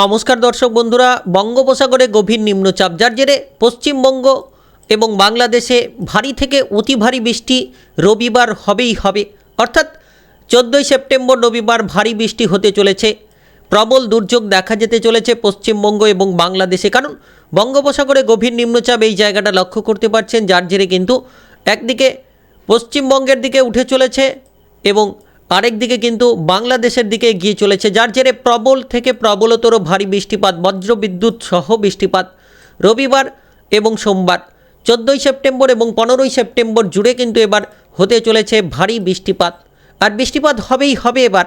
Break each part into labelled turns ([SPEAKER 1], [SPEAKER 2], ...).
[SPEAKER 1] নমস্কার দর্শক বন্ধুরা, বঙ্গোপসাগরে গভীর নিম্নচাপ, যার জেরে পশ্চিমবঙ্গ এবং বাংলাদেশে ভারী থেকে অতি ভারী বৃষ্টি রবিবার হবেই হবে। অর্থাৎ চোদ্দোই সেপ্টেম্বর রবিবার ভারী বৃষ্টি হতে চলেছে। প্রবল দুর্যোগ দেখা যেতে চলেছে পশ্চিমবঙ্গ এবং বাংলাদেশে, কারণ বঙ্গোপসাগরে গভীর নিম্নচাপ এই জায়গাটা লক্ষ্য করতে পারছেন, যার জেরে কিন্তু একদিকে পশ্চিমবঙ্গের দিকে উঠে চলেছে এবং আরেক দিকে কিন্তু বাংলাদেশের দিকে এগিয়ে চলেছে, যার জেরে প্রবল থেকে প্রবলতর ভারী বৃষ্টিপাত, বজ্রবিদ্যুৎ সহ বৃষ্টিপাত রবিবার এবং সোমবার। চোদ্দোই সেপ্টেম্বর এবং পনেরোই সেপ্টেম্বর জুড়ে কিন্তু এবার হতে চলেছে ভারী বৃষ্টিপাত। আর বৃষ্টিপাত হবেই হবে এবার।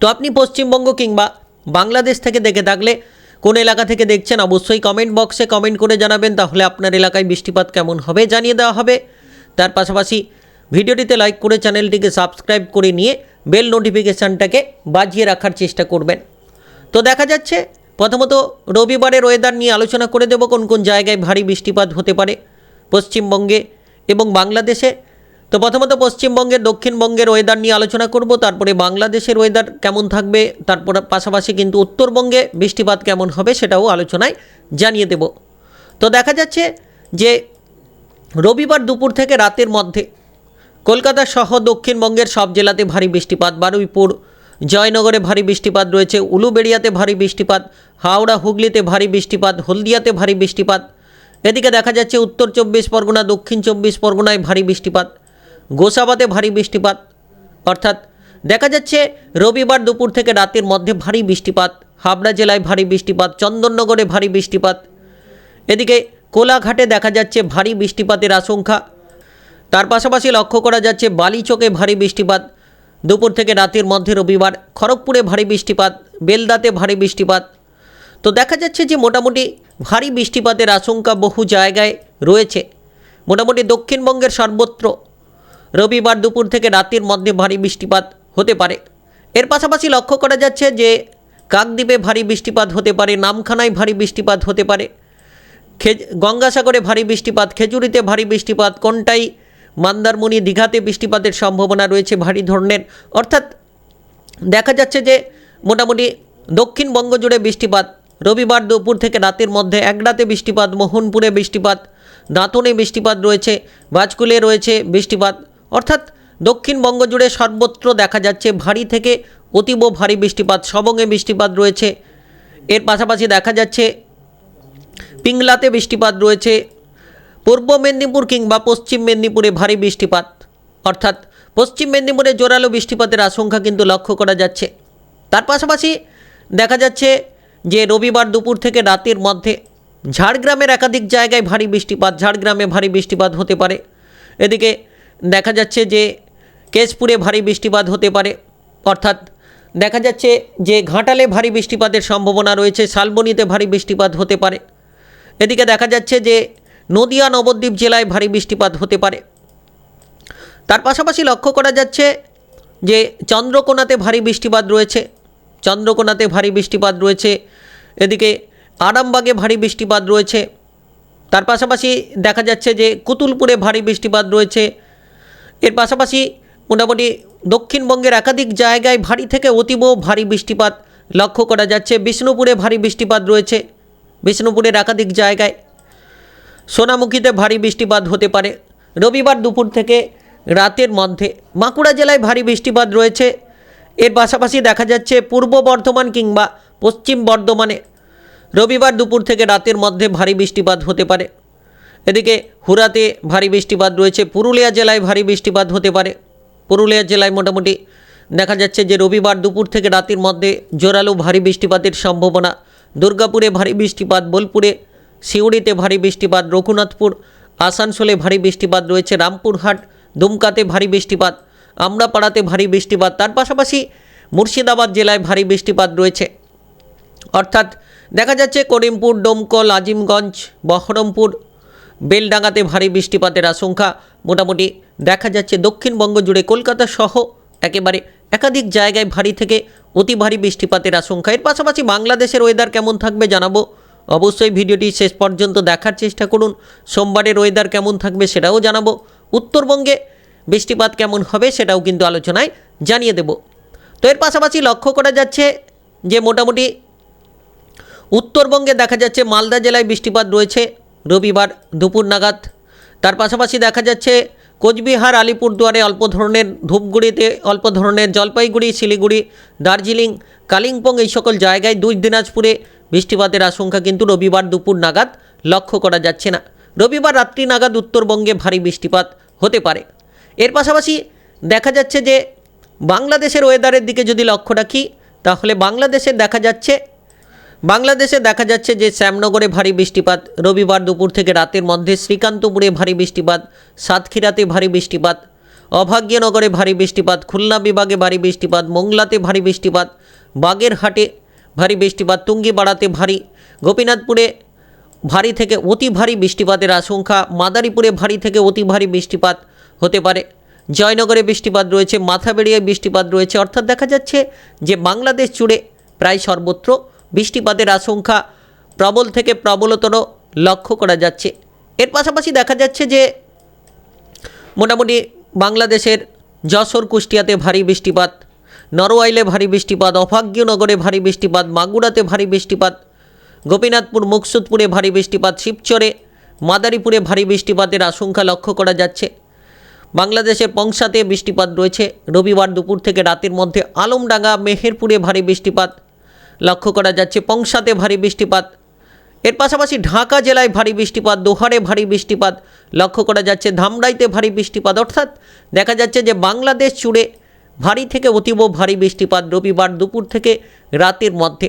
[SPEAKER 1] তো আপনি পশ্চিমবঙ্গ কিংবা বাংলাদেশ থেকে দেখে থাকলে কোন এলাকা থেকে দেখছেন, অবশ্যই কমেন্ট বক্সে কমেন্ট করে জানাবেন, তাহলে আপনার এলাকায় বৃষ্টিপাত কেমন হবে জানিয়ে দেওয়া হবে। তার পাশাপাশি ভিডিওটিতে লাইক করে চ্যানেলটিকে সাবস্ক্রাইব করে নিয়ে বেল নোটিফিকেশানটাকে বাজিয়ে রাখার চেষ্টা করবেন। তো দেখা যাচ্ছে, প্রথমত রবিবারের ওয়েদার নিয়ে আলোচনা করে দেব কোন কোন জায়গায় ভারী বৃষ্টিপাত হতে পারে, পশ্চিমবঙ্গে এবং বাংলাদেশে। তো প্রথমত পশ্চিমবঙ্গের দক্ষিণবঙ্গের ওয়েদার নিয়ে আলোচনা করব, তারপরে বাংলাদেশের ওয়েদার কেমন থাকবে, তারপর পাশাপাশি কিন্তু উত্তরবঙ্গে বৃষ্টিপাত কেমন হবে সেটাও আলোচনায় জানিয়ে দেব। তো দেখা যাচ্ছে যে রবিবার দুপুর থেকে রাতের মধ্যে কলকাতা সহ দক্ষিণবঙ্গের সব জেলাতে ভারী বৃষ্টিপাত। বারুইপুর, জয়নগরে ভারী বৃষ্টিপাত রয়েছে। উলুবেড়িয়াতে ভারী বৃষ্টিপাত। হাওড়া, হুগলিতে ভারী বৃষ্টিপাত। হলদিয়াতে ভারী বৃষ্টিপাত। এদিকে দেখা যাচ্ছে উত্তর চব্বিশ পরগনা, দক্ষিণ চব্বিশ পরগনায় ভারী বৃষ্টিপাত। গোসাবাতে ভারী বৃষ্টিপাত। অর্থাৎ দেখা যাচ্ছে রবিবার দুপুর থেকে রাতের মধ্যে ভারী বৃষ্টিপাত। হাবড়া জেলায় ভারী বৃষ্টিপাত। চন্দননগরে ভারী বৃষ্টিপাত। এদিকে কোলাঘাটে দেখা যাচ্ছে ভারী বৃষ্টিপাতের আশঙ্কা। তার পাশাপাশি লক্ষ্য করা যাচ্ছে বালিচকে ভারী বৃষ্টিপাত। দুপুর থেকে রাতের মধ্যে রবিবার খড়গপুরে ভারী বৃষ্টিপাত, বেলদাতে ভারী বৃষ্টিপাত। তো দেখা যাচ্ছে যে মোটামুটি ভারী বৃষ্টিপাতের আশঙ্কা বহু জায়গায় রয়েছে। মোটামুটি দক্ষিণবঙ্গের সর্বত্র রবিবার দুপুর থেকে রাতের মধ্যে ভারী বৃষ্টিপাত হতে পারে। এর পাশাপাশি লক্ষ্য করা যাচ্ছে যে কাকদ্বীপে ভারী বৃষ্টিপাত হতে পারে, নামখানায় ভারী বৃষ্টিপাত হতে পারে। খে গঙ্গাসাগরে ভারী বৃষ্টিপাত, খেজুরিতে ভারী বৃষ্টিপাত, কোনটাই মন্দারমণি দীঘাতে বৃষ্টিপাতের সম্ভাবনা রয়েছে ভারী ধরনের। অর্থাৎ দেখা যাচ্ছে যে মোটামুটি দক্ষিণবঙ্গ জুড়ে বৃষ্টিপাত, রবিবার দুপুর থেকে রাতের মধ্যে এক রাতে বৃষ্টিপাত, মোহনপুরে বৃষ্টিপাত, দাঁতনে বৃষ্টিপাত রয়েছে, বাজকুলে রয়েছে বৃষ্টিপাত। অর্থাৎ দক্ষিণবঙ্গ জুড়ে সর্বত্র দেখা যাচ্ছে ভারী থেকে অতীব ভারী বৃষ্টিপাত, সবঙ্গে বৃষ্টিপাত রয়েছে। এর পাশাপাশি দেখা যাচ্ছে পিংলাতে বৃষ্টিপাত রয়েছে পূর্ব মেদিনীপুর কিংবা পশ্চিম মেদিনীপুরে ভারী বৃষ্টিপাত। অর্থাৎ পশ্চিম মেদিনীপুরে জোরালো বৃষ্টিপাতের আশঙ্কা কিন্তু লক্ষ্য করা যাচ্ছে। তার পাশাপাশি দেখা যাচ্ছে যে রবিবার দুপুর থেকে রাতের মধ্যে ঝাড়গ্রামের একাধিক জায়গায় ভারী বৃষ্টিপাত, ঝাড়গ্রামে ভারী বৃষ্টিপাত হতে পারে। এদিকে দেখা যাচ্ছে যে কেশপুরে ভারী বৃষ্টিপাত হতে পারে। অর্থাৎ দেখা যাচ্ছে যে ঘাটালে ভারী বৃষ্টিপাতের সম্ভাবনা রয়েছে, শালবনিতে ভারী বৃষ্টিপাত হতে পারে। এদিকে দেখা যাচ্ছে যে নদিয়া নবদ্বীপ জেলায় ভারী বৃষ্টিপাত হতে পারে। তার পাশাপাশি লক্ষ্য করা যাচ্ছে যে চন্দ্রকোনাতে ভারী বৃষ্টিপাত রয়েছে। চন্দ্রকোনাতে ভারী বৃষ্টিপাত রয়েছে। এদিকে আরামবাগে ভারী বৃষ্টিপাত রয়েছে। তার পাশাপাশি দেখা যাচ্ছে যে কুতুলপুরে ভারী বৃষ্টিপাত রয়েছে। এর পাশাপাশি মোটামুটি দক্ষিণবঙ্গের একাধিক জায়গায় ভারী থেকে অতীব ভারী বৃষ্টিপাত লক্ষ্য করা যাচ্ছে। বিষ্ণুপুরে ভারী বৃষ্টিপাত রয়েছে। বিষ্ণুপুরের একাধিক জায়গায় সোনামুখীতে ভারী বৃষ্টিপাত হতে পারে। রবিবার দুপুর থেকে রাতের মধ্যে বাঁকুড়া জেলায় ভারী বৃষ্টিপাত রয়েছে। এর পাশাপাশি দেখা যাচ্ছে পূর্ব বর্ধমান কিংবা পশ্চিম বর্ধমানে। রবিবার দুপুর থেকে রাতের মধ্যে ভারী বৃষ্টিপাত হতে পারে। এদিকে হুরাতে ভারী বৃষ্টিপাত রয়েছে, পুরুলিয়া জেলায় ভারী বৃষ্টিপাত হতে পারে। পুরুলিয়া জেলায় মোটামুটি দেখা যাচ্ছে যে রবিবার দুপুর থেকে রাতের মধ্যে জোরালো ভারী বৃষ্টিপাতের সম্ভাবনা। দুর্গাপুরে ভারী বৃষ্টিপাত, বোলপুরে সিউড়িতে ভারী বৃষ্টিপাত, রঘুনাথপুর, আসানসোলে ভারী বৃষ্টিপাত রয়েছে, রামপুরহাট, দুমকাতে ভারী বৃষ্টিপাত, আমরাপাড়াতে ভারী বৃষ্টিপাত, তার পাশাপাশি মুর্শিদাবাদ জেলায় ভারী বৃষ্টিপাত রয়েছে। অর্থাৎ দেখা যাচ্ছে করিমপুর, ডোমকল, আজিমগঞ্জ, বহরমপুর, বেলডাঙ্গাতে ভারী বৃষ্টিপাতের আশঙ্কা। মোটামুটি দেখা যাচ্ছে দক্ষিণবঙ্গ জুড়ে কলকাতা সহ একেবারে একাধিক জায়গায় ভারী থেকে অতি ভারী বৃষ্টিপাতের আশঙ্কা। এর পাশাপাশি বাংলাদেশের ওয়েদার কেমন থাকবে জানাব। অবশ্যই ভিডিওটি শেষ পর্যন্ত দেখার চেষ্টা করুন। সোমবারের ওয়েদার কেমন থাকবে সেটাও জানাব। উত্তরবঙ্গে বৃষ্টিপাত কেমন হবে সেটাও কিন্তু আলোচনায় জানিয়ে দেব। তো এর পাশাপাশি লক্ষ্য করা যাচ্ছে যে মোটামুটি উত্তরবঙ্গে দেখা যাচ্ছে মালদা জেলায় বৃষ্টিপাত রয়েছে, রবিবার দুপুর নাগাদ। তার পাশাপাশি দেখা যাচ্ছে কোচবিহার, আলিপুরদুয়ারে অল্প ধরনের ধূপগুড়িতে, অল্প ধরনের জলপাইগুড়ি, শিলিগুড়ি, দার্জিলিং, কালিম্পং এই সকল জায়গায় দুই দিনাজপুরে বৃষ্টিপাতের আশঙ্কা কিন্তু রবিবার দুপুর নাগাদ লক্ষ্য করা যাচ্ছে না। রবিবার রাত্রি নাগাদ উত্তরবঙ্গে ভারী বৃষ্টিপাত হতে পারে। এর পাশাপাশি দেখা যাচ্ছে যে বাংলাদেশের ওয়েদারের দিকে যদি লক্ষ্য রাখি, তাহলে বাংলাদেশে দেখা যাচ্ছে, বাংলাদেশে দেখা যাচ্ছে যে শ্যামনগরে ভারী বৃষ্টিপাত, রবিবার দুপুর থেকে রাতের মধ্যে শ্রীকান্তপুরে ভারী বৃষ্টিপাত, সাতক্ষীরাতে ভারী বৃষ্টিপাত, অভাগ্যনগরে ভারী বৃষ্টিপাত, খুলনা বিভাগে ভারী বৃষ্টিপাত, মোংলাতে ভারী বৃষ্টিপাত, বাগেরহাটে ভারী বৃষ্টিপাত টুঙ্গিপাড়াতে ভারী। গোপীনাথপুরে ভারী থেকে অতি ভারী বৃষ্টিপাতের আশঙ্কা, মাদারীপুরে ভারী থেকে অতি ভারী বৃষ্টিপাত হতে পারে। জয়নগরে বৃষ্টিপাত রয়েছে, মাথাবেড়িয়ায় বৃষ্টিপাত রয়েছে। অর্থাৎ দেখা যাচ্ছে যে বাংলাদেশ জুড়ে প্রায় সর্বত্র বৃষ্টিপাতের আশঙ্কা প্রবল থেকে প্রবলতর লক্ষ্য করা যাচ্ছে। এর পাশাপাশি দেখা যাচ্ছে যে মোটামুটি বাংলাদেশের যশোর, কুষ্টিয়াতে ভারী বৃষ্টিপাত নরওয়াইলে ভারী বৃষ্টিপাত, অভাগ্যনগরে ভারী বৃষ্টিপাত, মাগুরাতে ভারী বৃষ্টিপাত, গোপীনাথপুর, মুকসুদপুরে ভারী বৃষ্টিপাত, শিবচরে, মাদারীপুরে ভারী বৃষ্টিপাতের আশঙ্কা লক্ষ্য করা যাচ্ছে। বাংলাদেশের পংসাতে বৃষ্টিপাত রয়েছে। রবিবার দুপুর থেকে রাতের মধ্যে আলমডাঙ্গা, মেহেরপুরে ভারী বৃষ্টিপাত লক্ষ্য করা যাচ্ছে। পংসাতে ভারী বৃষ্টিপাত। এর পাশাপাশি ঢাকা জেলায় ভারী বৃষ্টিপাত, দোহারে ভারী বৃষ্টিপাত লক্ষ্য করা যাচ্ছে। ধামরাইতে ভারী বৃষ্টিপাত, অর্থাৎ দেখা যাচ্ছে যে বাংলাদেশ জুড়ে ভারী থেকে অতীব ভারী বৃষ্টিপাত রবিবার দুপুর থেকে রাতের মধ্যে।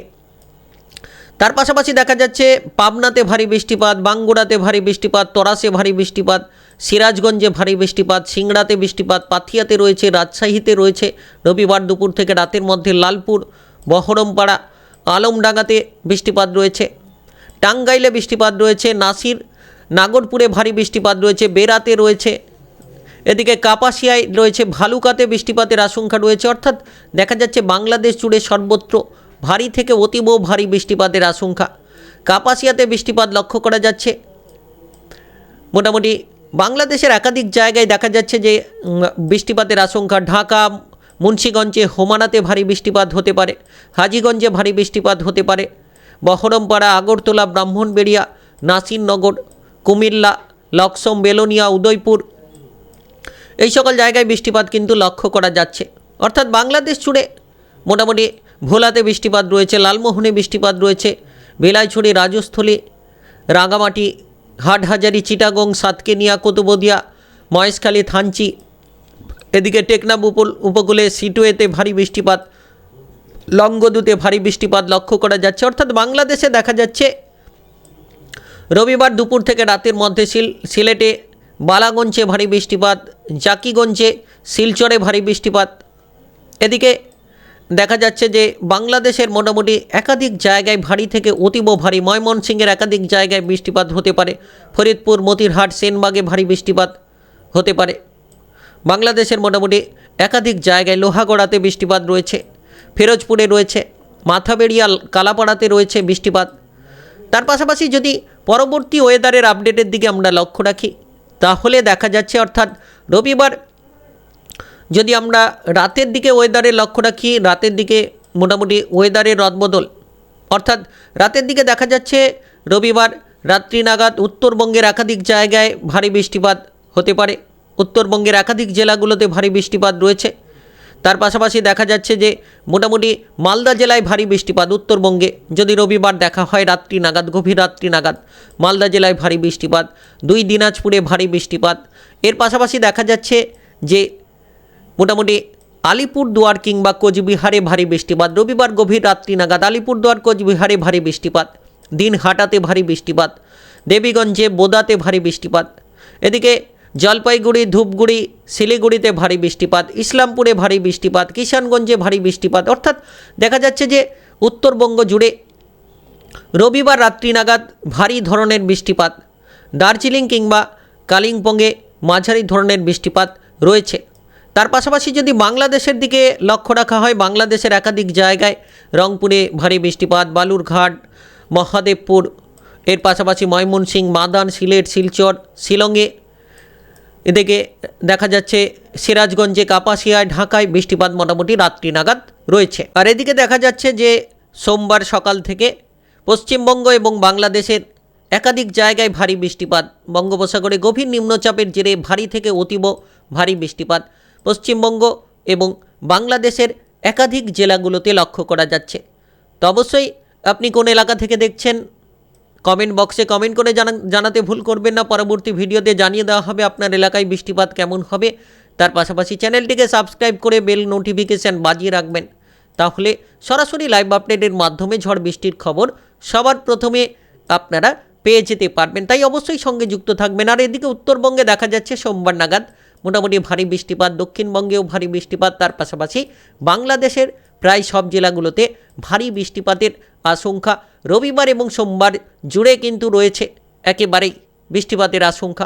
[SPEAKER 1] তার পাশাপাশি দেখা যাচ্ছে পাবনাতে ভারী বৃষ্টিপাত, বাঙ্গুড়াতে ভারী বৃষ্টিপাত, তরাসে ভারী বৃষ্টিপাত, সিরাজগঞ্জে ভারী বৃষ্টিপাত, সিংড়াতে বৃষ্টিপাত, পাথিয়াতে রয়েছে, রাজশাহীতে রয়েছে রবিবার দুপুর থেকে রাতের মধ্যে লালপুর, বহরমপাড়া, আলমডাঙ্গাতে বৃষ্টিপাত রয়েছে। টাঙ্গাইলে বৃষ্টিপাত রয়েছে, নাসির, নাগরপুরে ভারী বৃষ্টিপাত রয়েছে বেরাতে রয়েছে এদিকে কাপাসিয়ায় রয়েছে ভালুকাতে বৃষ্টিপাতের আশঙ্কা রয়েছে। অর্থাৎ দেখা যাচ্ছে বাংলাদেশ জুড়ে সর্বত্র ভারী থেকে অতীব ভারী বৃষ্টিপাতের আশঙ্কা। কাপাসিয়াতে বৃষ্টিপাত লক্ষ্য করা যাচ্ছে। মোটামুটি বাংলাদেশের একাধিক জায়গায় দেখা যাচ্ছে যে বৃষ্টিপাতের আশঙ্কা। ঢাকা, মুন্সীগঞ্জে, হোমানাতে ভারী বৃষ্টিপাত হতে পারে। হাজিগঞ্জে ভারী বৃষ্টিপাত হতে পারে। বহরমপাড়া, আগরতলা, ব্রাহ্মণবেড়িয়া, নাসিরনগর, কুমিল্লা, লক্সম, বেলোনিয়া, উদয়পুর এই সকল জায়গায় বৃষ্টিপাত কিন্তু লক্ষ্য করা যাচ্ছে। অর্থাৎ বাংলাদেশ জুড়ে মোটামুটি ভোলাতে বৃষ্টিপাত রয়েছে, লালমোহনে বৃষ্টিপাত রয়েছে, বেলাইছড়ি, রাজস্থলী রাঙামাটি হাটহাজারি, চিটাগং, সাতকেনিয়া, কুতুবদিয়া, মহেশখালী, থানচি, এদিকে টেকনাফ উপ- উপকূলে সিটুয়েতে ভারী বৃষ্টিপাত লঙ্গদুতে ভারী বৃষ্টিপাত লক্ষ্য করা যাচ্ছে। অর্থাৎ বাংলাদেশে দেখা যাচ্ছে, রবিবার দুপুর থেকে রাতের মধ্যে সিল, সিলেটে বালাগঞ্জে ভারী বৃষ্টিপাত, জাকিগঞ্জে শিলচরে ভারী বৃষ্টিপাত। এদিকে দেখা যাচ্ছে যে বাংলাদেশের মোটামুটি একাধিক জায়গায় ভারী থেকে অতীব ভারী, ময়মনসিংহের একাধিক জায়গায় বৃষ্টিপাত হতে পারে। ফরিদপুর, মতিরহাট, সেনবাগে ভারী বৃষ্টিপাত হতে পারে। বাংলাদেশের মোটামুটি একাধিক জায়গায় লোহাগড়াতে বৃষ্টিপাত রয়েছে, ফিরোজপুরে রয়েছে, মাথাবেড়িয়া, কালাপাড়াতে রয়েছে বৃষ্টিপাত। তার পাশাপাশি যদি পরবর্তী ওয়েদারের আপডেটের দিকে আমরা লক্ষ্য রাখি তাহলে দেখা যাচ্ছে, অর্থাৎ রবিবার যদি আমরা রাতের দিকে ওয়েদারের লক্ষ্য রাখি, রাতের দিকে মোটামুটি ওয়েদারের রদবদল, অর্থাৎ রাতের দিকে দেখা যাচ্ছে রবিবার রাত্রি নাগাদ উত্তরবঙ্গের একাধিক জায়গায় ভারী বৃষ্টিপাত হতে পারে। উত্তরবঙ্গের একাধিক জেলাগুলোতে ভারী বৃষ্টিপাত রয়েছে। তার পাশাপাশি দেখা যাচ্ছে যে মোটামুটি মালদা জেলায় ভারী বৃষ্টিপাত, উত্তরবঙ্গে যদি রবিবার দেখা হয় রাত্রি নাগাদ, গভীর রাত্রি নাগাদ, মালদা জেলায় ভারী বৃষ্টিপাত, দুই দিনাজপুরে ভারী বৃষ্টিপাত। এর পাশাপাশি দেখা যাচ্ছে যে মোটামুটি আলিপুরদুয়ার কিংবা কোচবিহারে ভারী বৃষ্টিপাত, রবিবার গভীর রাত্রি নাগাদ আলিপুরদুয়ার, কোচবিহারে ভারী বৃষ্টিপাত, দিনহাটাতে ভারী বৃষ্টিপাত, দেবীগঞ্জে বোদাতে ভারী বৃষ্টিপাত। এদিকে জলপাইগুড়ি, ধূপগুড়ি, শিলিগুড়িতে ভারী বৃষ্টিপাত, ইসলামপুরে ভারী বৃষ্টিপাত, কিষানগঞ্জে ভারী বৃষ্টিপাত। অর্থাৎ দেখা যাচ্ছে যে উত্তরবঙ্গ জুড়ে রবিবার রাত্রি নাগাদ ভারী ধরনের বৃষ্টিপাত। দার্জিলিং কিংবা কালিম্পংয়ে মাঝারি ধরনের বৃষ্টিপাত রয়েছে। তার পাশাপাশি যদি বাংলাদেশের দিকে লক্ষ্য রাখা হয়, বাংলাদেশের একাধিক জায়গায় রংপুরে ভারী বৃষ্টিপাত, বালুরঘাট, মহাদেবপুর, এর পাশাপাশি ময়মনসিংহ, মাদান, সিলেট, শিলচর, শিলংয়ে এদিকে দেখা যাচ্ছে সিরাজগঞ্জে, কাপাসিয়ায়, ঢাকায় বৃষ্টিপাত মোটামুটি রাত্রি নাগাদ রয়েছে। আর এদিকে দেখা যাচ্ছে যে সোমবার সকাল থেকে পশ্চিমবঙ্গ এবং বাংলাদেশের একাধিক জায়গায় ভারী বৃষ্টিপাত, বঙ্গোপসাগরে গভীর নিম্নচাপের জেরে ভারী থেকে অতীব ভারী বৃষ্টিপাত, পশ্চিমবঙ্গ এবং বাংলাদেশের একাধিক জেলাগুলোতে লক্ষ্য করা যাচ্ছে। তো অবশ্যই আপনি কোন এলাকা থেকে দেখছেন কমেন্ট বক্সে কমেন্ট করে জানা জানাতে ভুল করবেন না। পরবর্তী ভিডিওতে জানিয়ে দেওয়া হবে আপনার এলাকায় বৃষ্টিপাত কেমন হবে। তার পাশাপাশি চ্যানেলটিকে সাবস্ক্রাইব করে বেল নোটিফিকেশান বাজিয়ে রাখবেন। তাহলে সরাসরি লাইভ আপডেটের মাধ্যমে ঝড় বৃষ্টির খবর সবার প্রথমে আপনারা পেয়ে যেতে পারবেন। তাই অবশ্যই সঙ্গে যুক্ত থাকবেন। আর এদিকে উত্তরবঙ্গে দেখা যাচ্ছে সোমবার নাগাদ মোটামুটি ভারী বৃষ্টিপাত, দক্ষিণবঙ্গেও ভারী বৃষ্টিপাত, তার পাশাপাশি বাংলাদেশের প্রায় সব জেলাগুলোতে ভারী বৃষ্টিপাতের আশঙ্কা। রবিবার এবং সোমবার জুড়ে কিন্তু রয়েছে একেবারেই বৃষ্টিপাতের আশঙ্কা।